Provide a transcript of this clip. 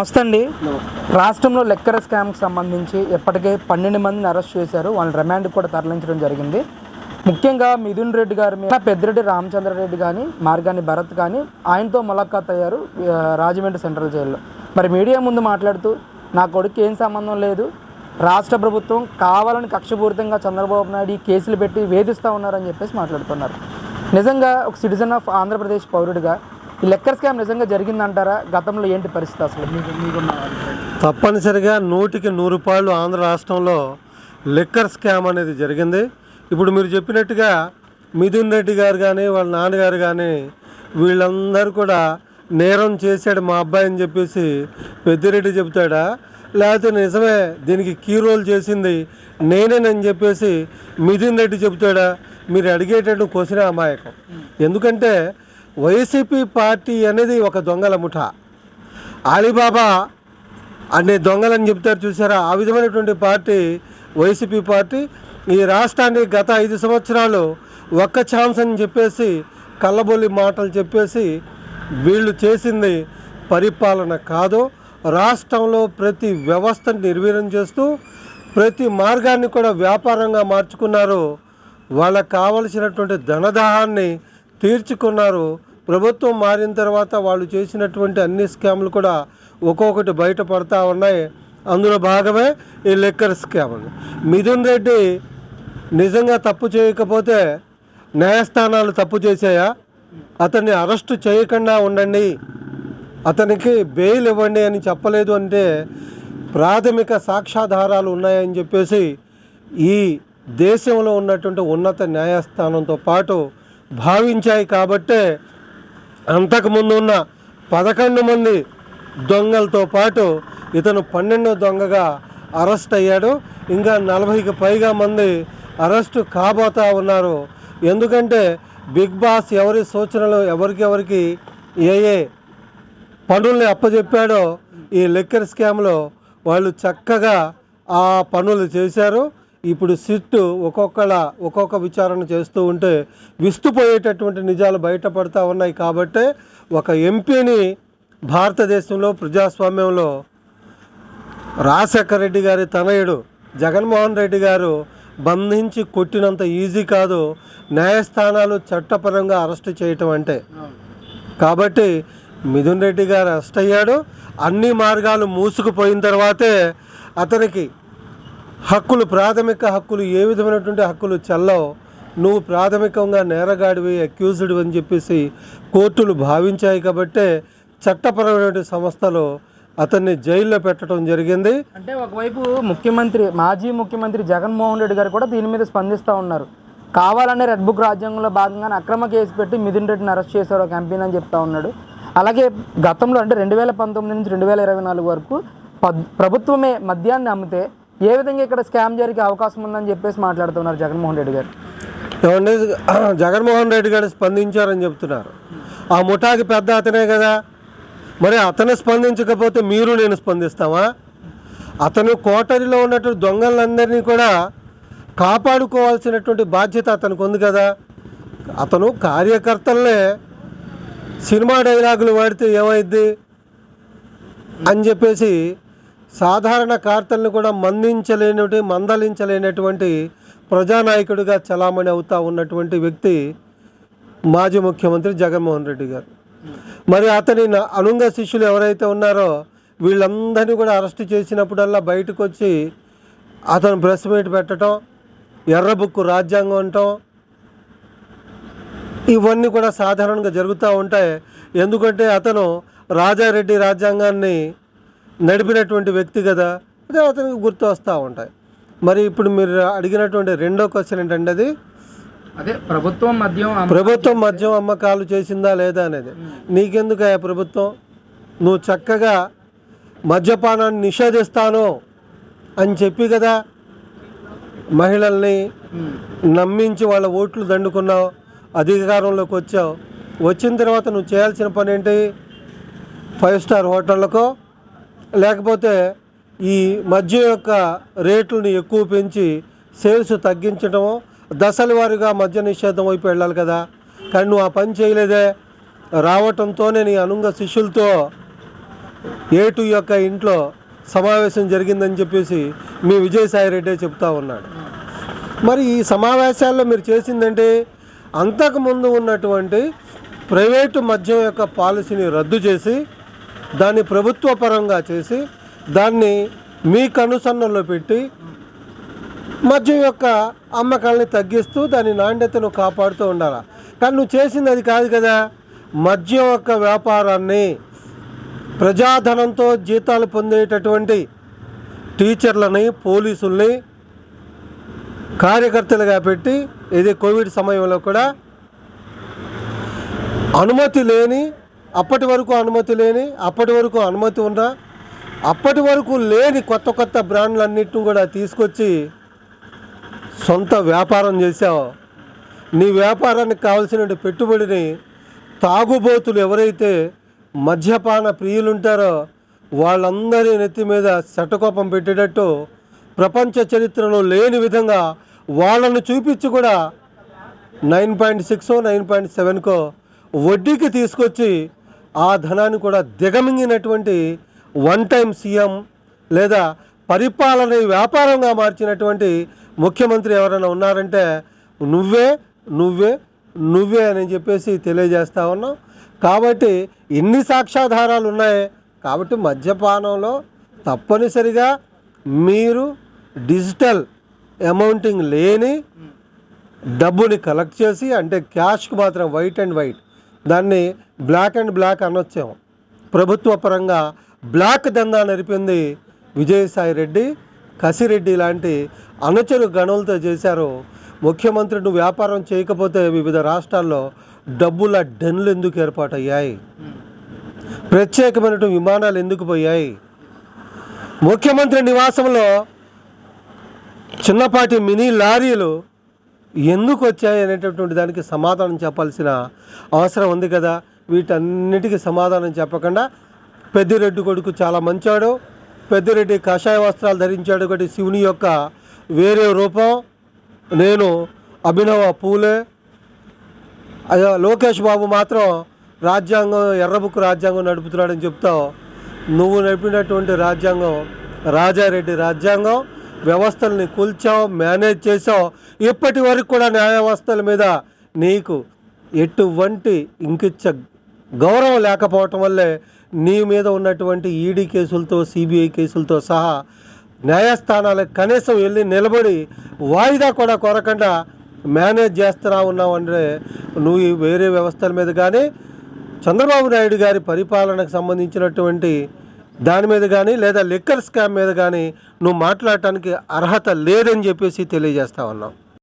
నమస్తే అండి. రాష్ట్రంలో లెక్కర స్కామ్కి సంబంధించి ఇప్పటికే పన్నెండు మందిని అరెస్ట్ చేశారు. వాళ్ళని రిమాండ్ కూడా తరలించడం జరిగింది. ముఖ్యంగా మిథున్ రెడ్డి గారి మీద పెద్దిరెడ్డి రామచంద్రారెడ్డి కానీ మార్గాని భరత్ కానీ ఆయనతో ములాఖాత్ అయ్యారు రాజమండ్రి సెంట్రల్ జైల్లో. మరి మీడియా ముందు మాట్లాడుతూ నా కొడుకు ఏం సంబంధం లేదు. రాష్ట్ర ప్రభుత్వం కావాలని కక్షపూరితంగా చంద్రబాబు నాయుడు ఈ కేసులు పెట్టి వేధిస్తూ ఉన్నారని చెప్పేసి మాట్లాడుతున్నారు. నిజంగా ఒక సిటిజన్ ఆఫ్ ఆంధ్రప్రదేశ్ పౌరుడిగా ఈ లెక్కర్ స్కామ్ నిజంగా జరిగిందంటారా? గతంలో ఏంటి పరిస్థితి అసలు? మీకు మీకున్న అభిప్రాయం? తప్పనిసరిగా నూటికి నూరు రూపాయలు ఆంధ్ర రాష్ట్రంలో లిక్కర్ స్కామ్ అనేది జరిగింది. ఇప్పుడు మీరు చెప్పినట్టుగా మిథున్ రెడ్డి గారు కానీ వాళ్ళ నాన్నగారు కానీ వీళ్ళందరూ కూడా నేరం చేశాడు మా అబ్బాయి అని చెప్పేసి పెద్దిరెడ్డి చెబుతాడా? లేకపోతే నిజమే దీనికి కీ రోల్ చేసింది నేనేనని చెప్పేసి మిథున్ రెడ్డి చెబుతాడా? మీరు అడిగేటట్టు క్వశ్చన్ అమాయకం. ఎందుకంటే వైసీపీ పార్టీ అనేది ఒక దొంగల ముఠ. అలీబాబా అనే దొంగలని చెప్తారు చూసారా? ఆ విధమైనటువంటి పార్టీ వైసీపీ పార్టీ ఈ రాష్ట్రాన్ని గత ఐదు సంవత్సరాలు ఒక్క ఛాన్స్ అని చెప్పేసి కళ్ళబొల్లి మాటలు చెప్పేసి వీళ్ళు చేసింది పరిపాలన కాదు. రాష్ట్రంలో ప్రతి వ్యవస్థను నిర్వీర్యం చేస్తూ ప్రతి మార్గాన్ని కూడా వ్యాపారంగా మార్చుకున్నారు. వాళ్ళకు కావలసినటువంటి ధనదాహాన్ని తీర్చుకున్నారు. ప్రభుత్వం మారిన తర్వాత వాళ్ళు చేసినటువంటి అన్ని స్కామ్లు కూడా ఒక్కొక్కటి బయటపడతా ఉన్నాయి. అందులో భాగమే ఈ లెక్కర్ స్కామ్. మిథున్ రెడ్డి నిజంగా తప్పు చేయకపోతే న్యాయస్థానాలు తప్పు చేశాయా? అతన్ని అరెస్టు చేయకుండా ఉండండి. అతనికి బెయిల్ ఇవ్వండి అని చెప్పలేదు అంటే ప్రాథమిక సాక్ష్యాధారాలు ఉన్నాయని చెప్పేసి ఈ దేశంలో ఉన్నటువంటి ఉన్నత న్యాయస్థానంతో పాటు భావించాయి కాబట్టే అంతకుముందు ఉన్న పదకొండు మంది దొంగలతో పాటు ఇతను పన్నెండో దొంగగా అరెస్ట్ అయ్యాడు. ఇంకా నలభైకి పైగా మంది అరెస్టు కాబోతా ఉన్నారు. ఎందుకంటే బిగ్ బాస్ ఎవరి సూచనలు ఎవరికెవరికి ఏ ఏ పనుల్ని అప్పచెప్పాడో ఈ లెక్కర్ స్కామ్లో వాళ్ళు చక్కగా ఆ పనులు చేశారు. ఇప్పుడు సిట్ ఒక్కొక్కల ఒక్కొక్క విచారణ చేస్తూ ఉంటే విస్తుపోయేటటువంటి నిజాలు బయటపడతా ఉన్నాయి కాబట్టి ఒక ఎంపీని భారతదేశంలో ప్రజాస్వామ్యంలో రాజశేఖర రెడ్డి గారి తనయుడు జగన్మోహన్ రెడ్డి గారు బంధించి కొట్టినంత ఈజీ కాదు న్యాయస్థానాలు చట్టపరంగా అరెస్ట్ చేయటం అంటే. కాబట్టి మిథున్ రెడ్డి గారు అరెస్ట్ అయ్యాడు అన్ని మార్గాలు మూసుకుపోయిన తర్వాతే అతనికి హక్కులు ప్రాథమిక హక్కులు ఏ విధమైనటువంటి హక్కులు చెల్లవు నువ్వు ప్రాథమికంగా నేరగాడివి అక్యూజ్డ్ అని చెప్పేసి కోర్టులు భావించాయి కాబట్టే చట్టపరమైన సంస్థలు అతన్ని జైల్లో పెట్టడం జరిగింది. అంటే ఒకవైపు ముఖ్యమంత్రి మాజీ ముఖ్యమంత్రి జగన్మోహన్ రెడ్డి గారు కూడా దీని మీద స్పందిస్తూ ఉన్నారు. కావాలనే రెడ్ బుక్ రాజ్యాంగంలో భాగంగానే అక్రమ కేసు పెట్టి మిథున్ రెడ్డిని అరెస్ట్ చేశారు ఒక ఎంపీని అని చెప్తా ఉన్నాడు. అలాగే గతంలో అంటే రెండు వేల పంతొమ్మిది నుంచి రెండు వేల ఇరవై నాలుగు వరకు పద్ ప్రభుత్వమే మద్యాన్ని అమ్మితే ఏ విధంగా ఇక్కడ స్కామ్ జరిగే అవకాశం ఉందని చెప్పేసి మాట్లాడుతున్నారు జగన్మోహన్ రెడ్డి గారు? జగన్మోహన్ రెడ్డి గారు స్పందించారని చెప్తున్నారు. ఆ ముఠాకి పెద్ద అతనే కదా. మరి అతను స్పందించకపోతే మీరు నేను స్పందిస్తామా? అతను కోటరిలో ఉన్నటువంటి దొంగలందరినీ కూడా కాపాడుకోవాల్సినటువంటి బాధ్యత అతనికి ఉంది కదా. అతను కార్యకర్తలనే సినిమా డైలాగులు వాడితే ఏమైద్ది? అని చెప్పేసి సాధారణ కార్తలను కూడా మందించలేని మందలించలేనటువంటి ప్రజానాయకుడిగా చలామణి అవుతా ఉన్నటువంటి వ్యక్తి మాజీ ముఖ్యమంత్రి జగన్మోహన్ రెడ్డి గారు. మరి అతని అనుంగ శిష్యులు ఎవరైతే ఉన్నారో వీళ్ళందరినీ కూడా అరెస్ట్ చేసినప్పుడల్లా బయటకు వచ్చి అతను ప్రెస్ మీట్ పెట్టడం ఎర్ర బుక్కు రాజ్యాంగం అంటాం ఇవన్నీ కూడా సాధారణంగా జరుగుతూ ఉంటాయి. ఎందుకంటే అతను రాజారెడ్డి రాజ్యాంగాన్ని నడిపినటువంటి వ్యక్తి కదా అదే అతనికి గుర్తు వస్తూ ఉంటాయి. మరి ఇప్పుడు మీరు అడిగినటువంటి రెండో క్వశ్చన్ ఏంటంటే అది? అదే ప్రభుత్వం మద్యం ప్రభుత్వం మద్యం అమ్మకాలు చేసిందా లేదా అనేది. నీకెందుకు ప్రభుత్వం? నువ్వు చక్కగా మద్యపానాన్ని నిషేధిస్తాను అని చెప్పి కదా మహిళల్ని. నమ్మించి వాళ్ళ ఓట్లు దండుకున్నావు అధికారంలోకి వచ్చావు. వచ్చిన తర్వాత నువ్వు చేయాల్సిన పని ఏంటి? ఫైవ్ స్టార్ హోటళ్ళకో లేకపోతే ఈ మద్యం యొక్క రేట్లను ఎక్కువ పెంచి సేల్స్ తగ్గించడము దశల వారీగా మద్య నిషేధం వైపు వెళ్ళాలి కదా. కానీ నువ్వు ఆ పని చేయలేదే. రావటంతోనే నీ అనుంగ శిష్యులతో ఏటు యొక్క ఇంట్లో సమావేశం జరిగిందని చెప్పేసి మీ విజయసాయి రెడ్డి చెప్తా ఉన్నాడు. మరి ఈ సమావేశాల్లో మీరు చేసిందంటే అంతకుముందు ఉన్నటువంటి ప్రైవేటు మద్యం యొక్క పాలసీని రద్దు చేసి దాన్ని ప్రభుత్వ పరంగా చేసి దాన్ని మీ కనుసన్నలో పెట్టి మద్యం యొక్క అమ్మకాలని తగ్గిస్తూ దాని నాణ్యతను కాపాడుతూ ఉండాలి. కానీ నువ్వు చేసింది అది కాదు కదా. మద్యం యొక్క వ్యాపారాన్ని ప్రజాధనంతో జీతాలు పొందేటటువంటి టీచర్లని పోలీసుల్ని కార్యకర్తలుగా పెట్టి ఇది కోవిడ్ సమయంలో కూడా అనుమతి లేని అప్పటి వరకు అనుమతి లేని అప్పటి వరకు అనుమతి ఉన్న అప్పటి వరకు లేని కొత్త కొత్త బ్రాండ్లన్నిటిని కూడా తీసుకొచ్చి సొంత వ్యాపారం చేసావు నీ వ్యాపారానికి కావలసిన పెట్టుబడిని తాగుబోతులు ఎవరైతే మద్యపాన ప్రియులు ఉంటారో వాళ్ళందరి నెత్తి మీద శటకోపం పెట్టేటట్టు ప్రపంచ చరిత్రలో లేని విధంగా వాళ్ళను చూపించి కూడా nine point six nine point సెవెన్కో వడ్డీకి తీసుకొచ్చి ఆ ధనాన్ని కూడా దిగమింగినటువంటి వన్ టైం సీఎం లేదా పరిపాలన వ్యాపారంగా మార్చినటువంటి ముఖ్యమంత్రి ఎవరైనా ఉన్నారంటే నువ్వే నువ్వే నువ్వే అని చెప్పేసి తెలియజేస్తా ఉన్నాం. కాబట్టి ఇన్ని సాక్ష్యాధారాలు ఉన్నాయి. కాబట్టి మద్యపానంలో తప్పనిసరిగా మీరు డిజిటల్ అమౌంటింగ్ లేని డబ్బుని కలెక్ట్ చేసి అంటే క్యాష్కి మాత్రం వైట్ అండ్ వైట్ దాన్ని బ్లాక్ అండ్ బ్లాక్ అనొచ్చాం ప్రభుత్వ పరంగా బ్లాక్ దందా నడిపింది విజయసాయి రెడ్డి కసిరెడ్డి లాంటి అనుచరు గణులతో చేశారు. ముఖ్యమంత్రి నువ్వు వ్యాపారం చేయకపోతే వివిధ రాష్ట్రాల్లో డబ్బుల డెన్లు ఎందుకు ఏర్పాటయ్యాయి? ప్రత్యేకమైన విమానాలు ఎందుకు పోయాయి? ముఖ్యమంత్రి నివాసంలో చిన్నపాటి మినీ లారీలు ఎందుకు వచ్చాయి అనేటటువంటి దానికి సమాధానం చెప్పాల్సిన అవసరం ఉంది కదా. వీటన్నిటికీ సమాధానం చెప్పకుండా పెద్దిరెడ్డి కొడుకు చాలా మంచాడు. పెద్దిరెడ్డి కషాయ వస్త్రాలు ధరించాడు ఒకటి శివుని యొక్క వేరే రూపం. నేను అభినవ పూలే. లోకేష్ బాబు మాత్రం రాజ్యాంగం ఎర్రబుక్కు రాజ్యాంగం నడుపుతున్నాడని చెప్తావు. నువ్వు నడిపినటువంటి రాజ్యాంగం రాజారెడ్డి రాజ్యాంగం. వ్యవస్థల్ని కూల్చావు మేనేజ్ చేసావు ఇప్పటి వరకు కూడా న్యాయ వ్యవస్థల మీద నీకు ఎటువంటి ఇంకిచ్చ గౌరవం లేకపోవటం వల్లే నీ మీద ఉన్నటువంటి ఈడీ కేసులతో సిబిఐ కేసులతో సహా న్యాయస్థానాలకు కనీసం వెళ్ళి నిలబడి వాయిదా కూడా కొరకుండా మేనేజ్ చేస్తున్నా ఉన్నావు అంటే నువ్వు వేరే వ్యవస్థల మీద కానీ చంద్రబాబు నాయుడు గారి పరిపాలనకు సంబంధించినటువంటి దాని మీద కానీ లేదా లిక్కర్ స్కామ్ మీద కానీ నువ్వు మాట్లాడటానికి అర్హత లేదని చెప్పేసి తెలియజేస్తా ఉన్నాం.